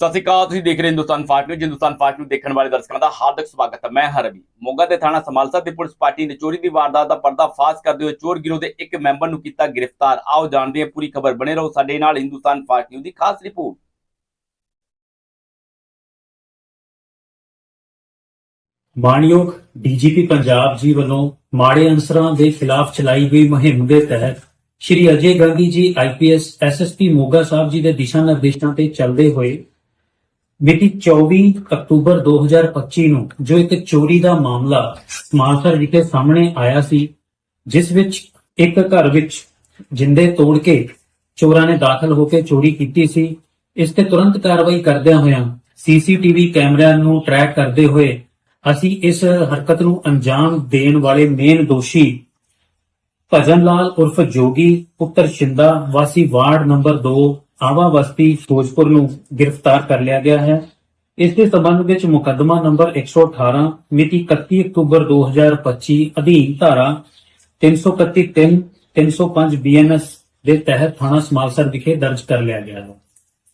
ਸਤਿ ਸ਼੍ਰੀ ਅਕਾਲ, ਤੁਸੀਂ ਦੇਖ ਰਹੇ Hindustan fast news. Hindustan fast news ਦੇਖਣ ਵਾਲੇ ਦਰਸ਼ਕਾਂ ਦਾ ਹਾਰਦਿਕ ਸਵਾਗਤ ਹੈ। ਮੈਂ ਹਰਬੀ ਮੋਗਾ ਦੇ ਥਾਣਾ ਸਮਾਲਸਾ ਦੀ ਪੁਲਿਸ ਪਾਰਟੀ ਨੇ ਚੋਰੀ ਦੀ ਵਾਰਦਾਤ ਦਾ ਪਰਦਾਫਾਸ਼ ਕਰਦੇ ਹੋਏ ਚੋਰ ਗਿਰੋਹ ਦੇ ਇੱਕ ਮੈਂਬਰ ਨੂੰ ਕੀਤਾ ਗ੍ਰਿਫਤਾਰ। ਆਓ ਜਾਣਦੇ ਹਾਂ, ਪੂਰੀ ਖਬਰ ਬਣੇ ਰਹੋ ਸਾਡੇ ਨਾਲ ਹਿੰਦੁਸਤਾਨ ਫਾਸਟ ਨਿਊਜ਼ ਦੀ ਖਾਸ ਰਿਪੋਰਟ। ਮਾਣਯੋਗ ਡੀਜੀਪੀ ਪੰਜਾਬ ਜੀ ਵੱਲੋਂ ਮਾੜੇ ਅਨਸਰਾਂ ਦੇ ਖਿਲਾਫ ਚਲਾਈ ਗਈ ਮੁਹਿੰਮ ਦੇ ਤਹਿਤ ਸ਼੍ਰੀ ਅਜੇ ਗਾਂਧੀ ਜੀ ਆਈਪੀਐਸ ਐਸਐਸਪੀ ਮੋਗਾ ਸਾਹਿਬ ਜੀ ਦੇ ਦਿਸ਼ਾ ਨਿਰਦੇਸ਼ਾਂ ਤੇ ਚੱਲਦੇ ਹੋਏ ਮਿਤੀ 24 ਅਕਤੂਬਰ 2025 ਨੂੰ ਜੋ ਇੱਕ ਚੋਰੀ ਦਾ ਮਾਮਲਾ ਸਮਾਲਸਰ ਵਿਖੇ ਸਾਹਮਣੇ ਆਇਆ ਸੀ, ਜਿਸ ਵਿੱਚ ਇੱਕ ਘਰ ਵਿੱਚ ਜਿੰਦੇ ਤੋੜ ਕੇ ਚੋਰਾਂ ਨੇ ਦਾਖਲ ਹੋ ਕੇ ਚੋਰੀ ਕੀਤੀ ਸੀ, ਇਸ ਤੇ ਤੁਰੰਤ ਕਾਰਵਾਈ ਕਰਦਿਆਂ ਹੋਇਆਂ ਸੀਸੀਟੀਵੀ ਕੈਮਰਿਆਂ ਨੂੰ ਟਰੈਕ ਕਰਦੇ ਹੋਏ ਅਸੀਂ ਇਸ ਹਰਕਤ ਨੂੰ ਅੰਜਾਮ ਦੇਣ ਵਾਲੇ ਮੇਨ ਦੋਸ਼ੀ ਭਜਨ ਲਾਲ ਉਰਫ ਜੋਗੀ ਪੁੱਤਰ ਸ਼ਿੰਦਾ ਵਾਸੀ ਵਾਰਡ ਨੰਬਰ 2 ਆਵਾ ਬਸਤੀ ਫਿਰੋਜ਼ਪੁਰ ਨੂੰ ਗ੍ਰਿਫਤਾਰ ਕਰ ਲਿਆ ਗਿਆ ਹੈ। ਇਸ ਦੇ ਸਬੰਧ ਵਿੱਚ ਮੁਕੱਦਮਾ ਨੰਬਰ 118 ਮਿਤੀ 31 ਅਕਤੂਬਰ 2025 ਅਧੀਨ ਧਾਰਾ 331 305 ਬੀਐਨਐਸ ਦੇ ਤਹਿਤ ਥਾਣਾ ਸਮਾਲਸਰ ਵਿਖੇ ਦਰਜ ਕਰ ਲਿਆ ਗਿਆ ਹੈ।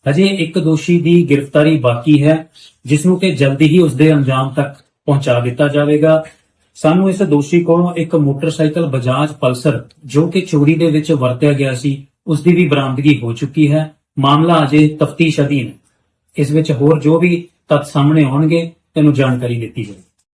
ਅਜੇ ਇੱਕ ਦੋਸ਼ੀ ਦੀ ਗ੍ਰਿਫਤਾਰੀ ਬਾਕੀ ਹੈ, ਜਿਸ ਨੂੰ ਕਿ ਜਲਦੀ ਹੀ ਉਸ ਦੇ ਅੰਜਾਮ ਤੱਕ ਪਹੁੰਚਾ ਦਿੱਤਾ ਜਾਵੇਗਾ। ਸਾਨੂੰ ਇਸ ਦੋਸ਼ੀ ਕੋਲੋਂ ਇੱਕ ਮੋਟਰਸਾਈਕਲ, ਬਜਾਜ ਪਲਸਰ ਜੋ ਕਿ ਚੋਰੀ ਦੇ ਵਿੱਚ ਵਰਤਿਆ ਗਿਆ ਸੀ ਉਸ ਦੀ ਵੀ ਬਰਾਮਦਗੀ ਹੋ ਚੁੱਕੀ ਹੈ। ਮਾਮਲਾ ਅਜੇ ਤਫਤੀਸ਼ ਅਧੀਨ ਹੈ। ਇਸ ਵਿੱਚ ਹੋਰ ਜੋ ਵੀ ਤੱਥ ਸਾਹਮਣੇ ਆਉਣਗੇ, ਤੈਨੂੰ ਜਾਣਕਾਰੀ ਦਿੱਤੀ ਜਾਵੇਗੀ